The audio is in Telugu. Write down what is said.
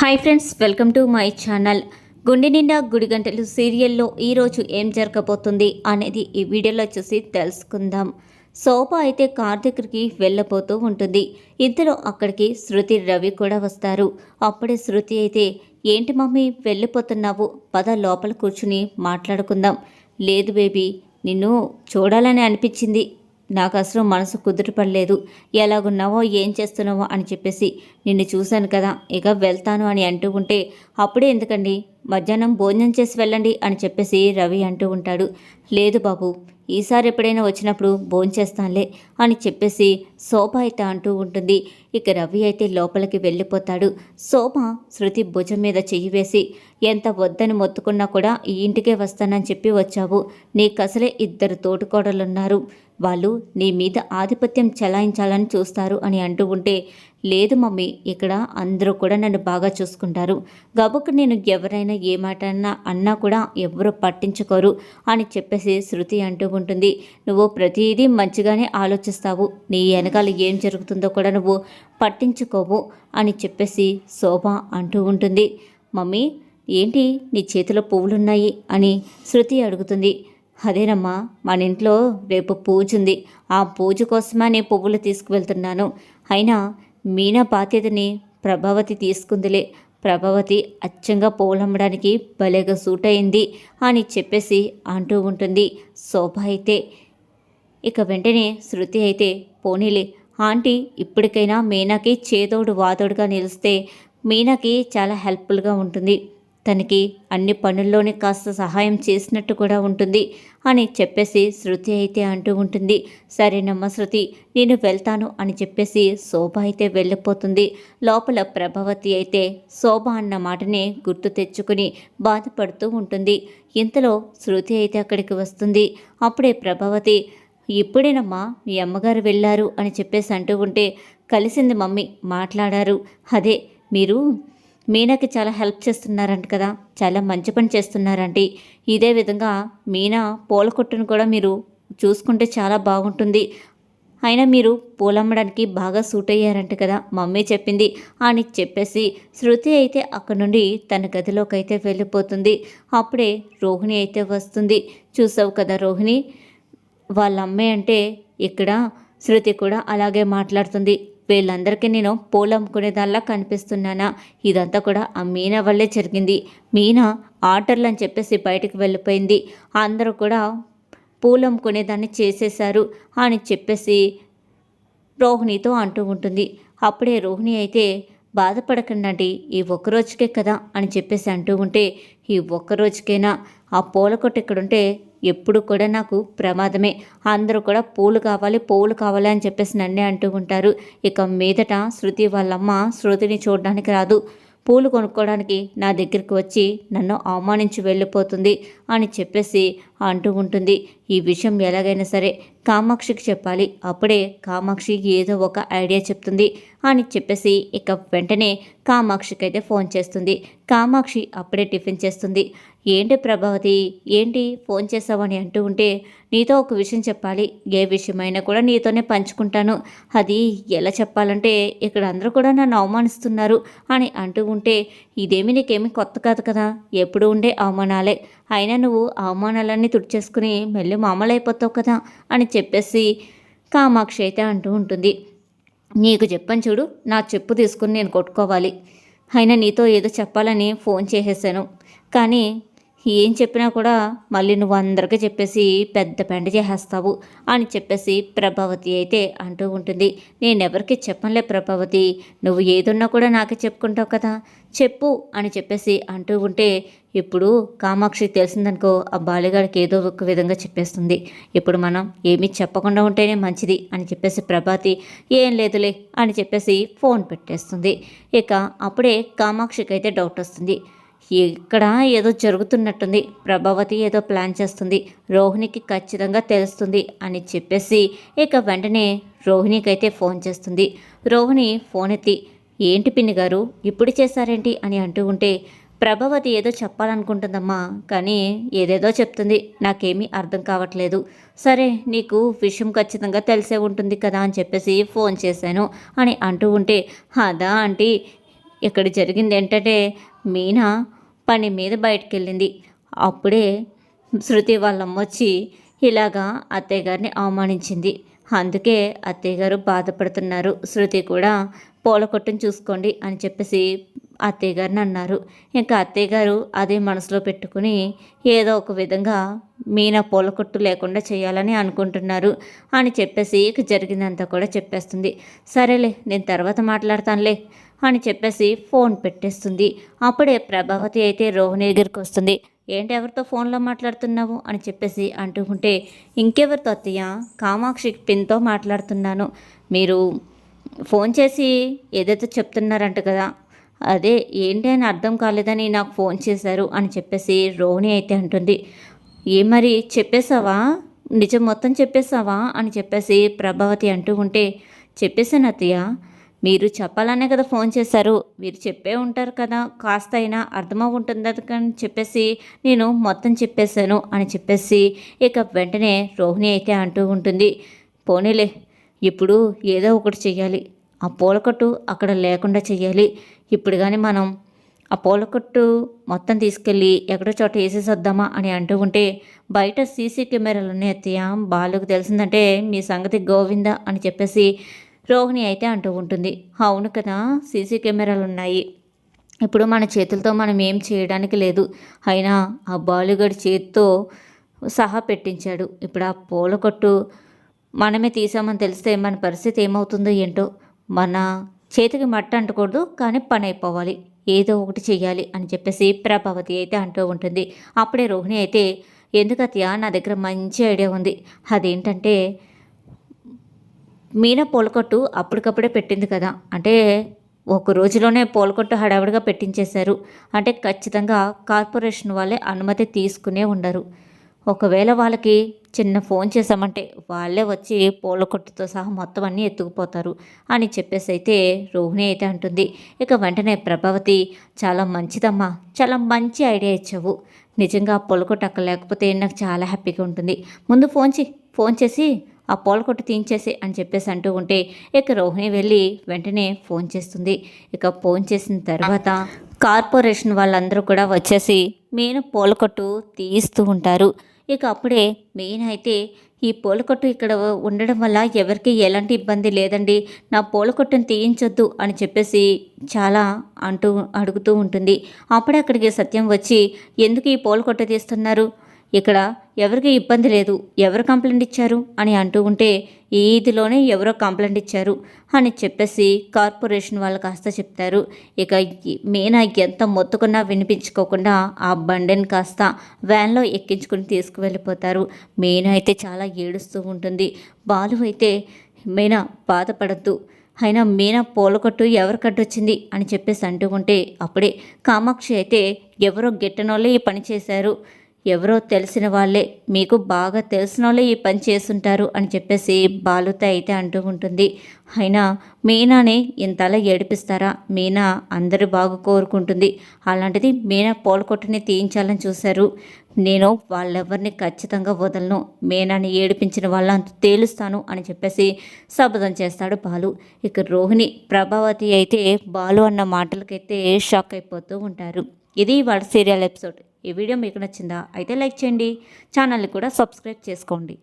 Hi friends welcome to my channel. గుండె నిండా గుడి గంటలు సీరియల్లో ఈరోజు ఏం జరగబోతుంది అనేది ఈ వీడియోలో చూసి తెలుసుకుందాం. శోభ అయితే కార్ దగ్గరికి వెళ్ళబోతూ ఉంటుంది. ఇద్దరు అక్కడికి శృతి రవి కూడా వస్తారు. అప్పుడే శృతి అయితే ఏంటి మమ్మీ వెళ్ళిపోతున్నావు? పద లోపల కూర్చుని మాట్లాడుకుందాం. లేదు బేబీ నిన్ను చూడాలని అనిపించింది. నాకు అసలు మనసు కుదుటపడలేదు ఎలాగున్నావో ఏం చేస్తున్నావో అని చెప్పేసి నిన్ను చూశాను కదా. ఇక వెళ్తాను అని అంటూ ఉంటే అప్పుడే ఎందుకండి? మధ్యాహ్నం భోజనం చేసి వెళ్ళండి అని చెప్పేసి రవి అంటూ ఉంటాడు. లేదు బాబు ఈసారి ఎప్పుడైనా వచ్చినప్పుడు భోంచేస్తానులే అని చెప్పేసి శోభ అయితే అంటూ ఉంటుంది. ఇక రవి అయితే లోపలికి వెళ్ళిపోతాడు. శోభ శృతి భుజం మీద చెయ్యి వేసి ఎంత వద్దని మొత్తుకున్నా కూడా ఈ ఇంటికే వస్తానని చెప్పి వచ్చావు. నీకు అసలే ఇద్దరు తోటికోడలున్నారు వాళ్ళు నీ మీద ఆధిపత్యం చెలాయించాలని చూస్తారు అని అంటూ ఉంటే లేదు మమ్మీ ఇక్కడ అందరూ కూడా నన్ను బాగా చూసుకుంటారు. గబుకు నేను ఎవరైనా ఏ మాట అన్నా అన్నా కూడా ఎవరు పట్టించుకోరు అని చెప్పేసి శృతి అంటూ ఉంటుంది. నువ్వు ప్రతిదీ మంచిగానే ఆలోచిస్తావు. నీ వెనకాల ఏం జరుగుతుందో కూడా నువ్వు పట్టించుకోవు అని చెప్పేసి శోభ అంటూ ఉంటుంది. మమ్మీ ఏంటి నీ చేతిలో పువ్వులున్నాయి అని శృతి అడుగుతుంది. అదేనమ్మా మన ఇంట్లో రేపు పూజ ఉంది. ఆ పూజ కోసమే నేను పువ్వులు తీసుకువెళ్తున్నాను. అయినా మీనా బాధ్యతని ప్రభావతి తీసుకుందిలే. ప్రభావతి అచ్చంగా పూలమ్మడానికి భలేగా సూట్ అయింది అని చెప్పేసి అంటూ ఉంటుంది. శోభ అయితే ఇక వెంటనే శృతి అయితే పోనీలే. ఆంటీ ఇప్పటికైనా మీనాకి చేదోడు వాదోడుగా నిలిస్తే మీనాకి చాలా హెల్ప్ఫుల్గా ఉంటుంది. తనకి అన్ని పనుల్లోనే కాస్త సహాయం చేసినట్టు కూడా ఉంటుంది అని చెప్పేసి శృతి అయితే అంటూ ఉంటుంది. సరేనమ్మ శృతి నేను వెళ్తాను అని చెప్పేసి శోభ అయితే వెళ్ళిపోతుంది. లోపల ప్రభావతి అయితే శోభ అన్న మాటనే గుర్తు తెచ్చుకుని బాధపడుతూ ఉంటుంది. ఇంతలో శృతి అయితే అక్కడికి వస్తుంది. అప్పుడే ప్రభావతి ఇప్పుడేనమ్మా మీ అమ్మగారు వెళ్ళారు అని చెప్పేసి అంటూ ఉంటే కలిసింది మమ్మీ మాట్లాడారు. అదే మీరు మీనాకి చాలా హెల్ప్ చేస్తున్నారంట కదా చాలా మంచి పని చేస్తున్నారండి ఇదే విధంగా మీనా పూల కొట్టును కూడా మీరు చూసుకుంటే చాలా బాగుంటుంది. అయినా మీరు పూలమ్మడానికి బాగా సూట్ అయ్యారంట కదా మమ్మీ చెప్పింది. అని చెప్పేసి శృతి అయితే అక్కడి నుండి తన గదిలోకి అయితే వెళ్ళిపోతుంది. అప్పుడే రోహిణి అయితే వస్తుంది. చూసావు కదా రోహిణి వాళ్ళ అమ్మాయి అంటే ఇక్కడ శృతి కూడా అలాగే మాట్లాడుతుంది. వీళ్ళందరికీ నేను పూలు అమ్ముకునేదాల్లా కనిపిస్తున్నానా? ఇదంతా కూడా ఆ మీనా వల్లే జరిగింది. మీనా ఆటర్లు అని చెప్పేసి బయటకు వెళ్ళిపోయింది. అందరూ కూడా పూలు అమ్ముకునేదాన్ని చేసేశారు అని చెప్పేసి రోహిణితో అంటూ ఉంటుంది. అప్పుడే రోహిణి అయితే బాధపడకండి ఈ ఒక్కరోజుకే కదా అని చెప్పేసి అంటూ ఉంటే ఈ ఒక్కరోజుకైనా ఆ పూల కొట్టు ఇక్కడుంటే ఎప్పుడు కూడా నాకు ప్రమాదమే. అందరూ కూడా పూలు కావాలి పూలు కావాలి అని చెప్పేసి నన్నే అంటూ ఉంటారు. ఇక మీదట శృతి వాళ్ళమ్మ శృతిని చూడడానికి రాదు. పూలు కొనుక్కోవడానికి నా దగ్గరికి వచ్చి నన్ను అవమానించి వెళ్ళిపోతుంది అని చెప్పేసి అంటూ ఉంటుంది. ఈ విషయం ఎలాగైనా సరే కామాక్షికి చెప్పాలి. అప్పుడే కామాక్షి ఏదో ఒక ఐడియా చెప్తుంది అని చెప్పేసి ఇక వెంటనే కామాక్షికి అయితే ఫోన్ చేస్తుంది. కామాక్షి అప్పుడే టిఫిన్ చేస్తుంది. ఏంటి ప్రభావతి? ఏంటి ఫోన్ చేసావని అంటూ ఉంటే నీతో ఒక విషయం చెప్పాలి. ఏ విషయమైనా కూడా నీతోనే పంచుకుంటాను. అది ఎలా చెప్పాలంటే ఇక్కడ అందరూ కూడా నన్ను అవమానిస్తున్నారు అని అంటూ ఉంటే ఇదేమి నీకేమీ కొత్త కాదు కదా? ఎప్పుడు ఉండే అవమానాలే. అయినా నువ్వు అవమానాలన్నీ తుడిచేసుకుని మళ్ళీ మామూలైపోతావు అయిపోతావు కదా? అని చెప్పేసి కామాక్షి అయితే అంటూ ఉంటుంది. నీకు చెప్పని చూడు నా చెప్పు తీసుకుని నేను కొట్టుకోవాలి. అయినా నీతో ఏదో చెప్పాలని ఫోన్ చేసేసాను. కానీ ఏం చెప్పినా కూడా మళ్ళీ నువ్వు అందరికీ చెప్పేసి పెద్ద పెండ చేసేస్తావు అని చెప్పేసి ప్రభావతి అయితే అంటూ ఉంటుంది. నేను ఎవరికి చెప్పనులే ప్రభావతి. నువ్వు ఏదున్నా కూడా నాకే చెప్పుకుంటావు కదా. చెప్పు అని చెప్పేసి అంటూ ఉంటే ఇప్పుడు కామాక్షి తెలిసిందనుకో ఆ బాలిగాడికి ఏదో ఒక విధంగా చెప్పేస్తుంది. ఇప్పుడు మనం ఏమీ చెప్పకుండా ఉంటేనే మంచిది అని చెప్పేసి ప్రభాతి ఏం లేదులే అని చెప్పేసి ఫోన్ పెట్టేస్తుంది. ఇక అప్పుడే కామాక్షికి అయితే డౌట్ వస్తుంది. ఇక్కడ ఏదో జరుగుతున్నట్టుంది. ప్రభావతి ఏదో ప్లాన్ చేస్తుంది. రోహిణికి ఖచ్చితంగా తెలుస్తుంది అని చెప్పేసి ఇక వెంటనే రోహిణికి అయితే ఫోన్ చేస్తుంది. రోహిణి ఫోన్ ఎత్తి ఏంటి పిన్ని గారు ఇప్పుడు చేశారేంటి? అని అంటూ ఉంటే ప్రభావతి ఏదో చెప్పాలనుకుంటుందమ్మా కానీ ఏదేదో చెప్తుంది. నాకేమీ అర్థం కావట్లేదు. సరే నీకు విషయం ఖచ్చితంగా తెలిసే ఉంటుంది కదా అని చెప్పేసి ఫోన్ చేశాను అని అంటూ ఉంటే అదా ఆంటీ ఇక్కడ జరిగింది ఏంటంటే మీనా పని మీద బయటకు వెళ్ళింది అప్పుడే శృతి వాళ్ళ అమ్మ వచ్చి ఇలాగా అత్తయ్య గారిని అవమానించింది. అందుకే అత్తయ్య గారు బాధపడుతున్నారు. శృతి కూడా పూల కొట్టును చూసుకోండి అని చెప్పేసి అత్తయ్య గారిని అన్నారు. ఇంకా అత్తయ్య గారు అదే మనసులో పెట్టుకుని ఏదో ఒక విధంగా మీనా పూల కొట్టు లేకుండా చేయాలని అనుకుంటున్నారు అని చెప్పేసి ఇక జరిగిందంతా కూడా చెప్పేస్తుంది. సరేలే నేను తర్వాత మాట్లాడతానులే. అని చెప్పేసి ఫోన్ పెట్టేస్తుంది. అప్పుడే ప్రభావతి అయితే రోహిణి దగ్గరికి వస్తుంది. ఏంటి ఎవరితో ఫోన్లో మాట్లాడుతున్నావు? అని చెప్పేసి అంటూ ఉంటే ఇంకెవరితో అత్తయ్య? కామాక్షి పిన్తో మాట్లాడుతున్నాను. మీరు ఫోన్ చేసి ఏదైతే చెప్తున్నారంట కదా. అదే ఏంటి అని అర్థం కాలేదని నాకు ఫోన్ చేశారు అని చెప్పేసి రోహిణి అయితే అంటుంది. ఏ మరి చెప్పేశావా? నిజం మొత్తం చెప్పేశావా? అని చెప్పేసి ప్రభావతి అంటూ ఉంటే చెప్పేశాను అత్తయ్య. మీరు చెప్పాలనే కదా ఫోన్ చేశారు. మీరు చెప్పే ఉంటారు కదా. కాస్త అయినా అర్థమవు అని చెప్పేసి నేను మొత్తం చెప్పేశాను అని చెప్పేసి ఇక వెంటనే రోహిణి అయితే అంటూ ఉంటుంది. పోనీలే ఇప్పుడు ఏదో ఒకటి చెయ్యాలి. ఆ పూలకట్టు అక్కడ లేకుండా చెయ్యాలి. ఇప్పుడు కానీ మనం ఆ పూలకట్టు మొత్తం తీసుకెళ్ళి ఎక్కడో చోట వేసేసొద్దామా అని అంటూ ఉంటే బయట సీసీ కెమెరాలు ఉన్నాయి అత్తయ్య. బాలుకు తెలిసిందంటే మీ సంగతి గోవింద అని చెప్పేసి రోహిణి అయితే అంటూ ఉంటుంది అవును కదా సీసీ కెమెరాలు ఉన్నాయి ఇప్పుడు మన చేతులతో మనం ఏం చేయడానికి లేదు. అయినా ఆ బాలుగడి చేతితో సహా పెట్టించాడు. ఇప్పుడు ఆ పూల కొట్టు మనమే తీసామని తెలిస్తే మన పరిస్థితి ఏమవుతుందో ఏంటో మన చేతికి మట్ట అంటకూడదు కానీ పని అయిపోవాలి. ఏదో ఒకటి చెయ్యాలి అని చెప్పేసి ప్రభావతి అయితే అంటూ ఉంటుంది. అప్పుడే రోహిణి అయితే ఎందుకు అత్య నా దగ్గర మంచి ఐడియా ఉంది. అదేంటంటే మీనా పూలకొట్టు అప్పటికప్పుడే పెట్టింది కదా. అంటే ఒక రోజులోనే పూలకొట్టు హడావిడిగా పెట్టించేశారు. అంటే ఖచ్చితంగా కార్పొరేషన్ వాళ్ళే అనుమతి తీసుకునే ఉండరు. ఒకవేళ వాళ్ళకి చిన్న ఫోన్ చేసామంటే వాళ్ళే వచ్చి పూల కొట్టుతో సహా మొత్తం అన్నీ ఎత్తుకుపోతారు అని చెప్పేసి అయితే రోహిణి అయితే అంటుంది. ఇక వెంటనే ప్రభావతి చాలా మంచిదమ్మా చాలా మంచి ఐడియా ఇచ్చావు. నిజంగా పొలకొట్టు అక్కడ లేకపోతే నాకు చాలా హ్యాపీగా ఉంటుంది. ముందు ఫోన్ చే ఫోన్ చేసి ఆ పూల కొట్టు తీయించేసి అని చెప్పేసి అంటూ ఉంటే ఇక రోహిణి వెళ్ళి వెంటనే ఫోన్ చేస్తుంది. ఇక ఫోన్ చేసిన తర్వాత కార్పొరేషన్ వాళ్ళందరూ కూడా వచ్చేసి మీను పూల కొట్టు తీయిస్తూ ఉంటారు. ఇక అప్పుడే మెయిన్ అయితే ఈ పూలకొట్టు ఇక్కడ ఉండడం వల్ల ఎవరికి ఎలాంటి ఇబ్బంది లేదండి. నా పూలకొట్టును తీయించొద్దు అని చెప్పేసి చాలా అంటూ అడుగుతూ ఉంటుంది. అప్పుడే అక్కడికి సత్యం వచ్చి ఎందుకు ఈ పూలకొట్టు తీస్తున్నారు? ఇక్కడ ఎవరికి ఇబ్బంది లేదు ఎవరు కంప్లైంట్ ఇచ్చారు అని అంటూ ఉంటే ఈ ఈదిలోనే ఎవరో కంప్లైంట్ ఇచ్చారు అని చెప్పేసి కార్పొరేషన్ వాళ్ళు కాస్త చెప్తారు. ఇక మీనా ఎంత మొత్తుకున్నా వినిపించుకోకుండా ఆ బండిని కాస్త వ్యాన్లో ఎక్కించుకుని తీసుకువెళ్ళిపోతారు. మీనా అయితే చాలా ఏడుస్తూ ఉంటుంది. బాలు అయితే మీనా బాధపడద్దు. అయినా మీనా పూలకొట్టు ఎవరు కట్టొచ్చింది అని చెప్పేసి అంటూ ఉంటే అప్పుడే కామాక్షి అయితే ఎవరో గెట్టనోళ్ళే ఈ పని చేశారు. ఎవరో తెలిసిన వాళ్ళే. మీకు బాగా తెలిసిన వాళ్ళే ఈ పని చేస్తుంటారు అని చెప్పేసి బాలుతో అయితే అంటూ ఉంటుంది. అయినా మీనాని ఇంతలా ఏడిపిస్తారా? మీనా అందరూ బాగా కోరుకుంటుంది. అలాంటిది మీనా పోలకొట్టుని తీయించాలని చూశారు. నేను వాళ్ళెవరిని ఖచ్చితంగా వదలను. మీనాని ఏడిపించిన వాళ్ళంత తేలుస్తాను అని చెప్పేసి శపథం చేస్తాడు బాలు. ఇక రోహిణి ప్రభావతి అయితే బాలు అన్న మాటలకైతే షాక్ అయిపోతూ ఉంటారు. ఇది వాళ్ళ సీరియల్ ఎపిసోడ్. ఈ వీడియో మీకు నచ్చిందా అయితే లైక్ చేయండి. ఛానల్ని కూడా సబ్స్క్రైబ్ చేసుకోండి.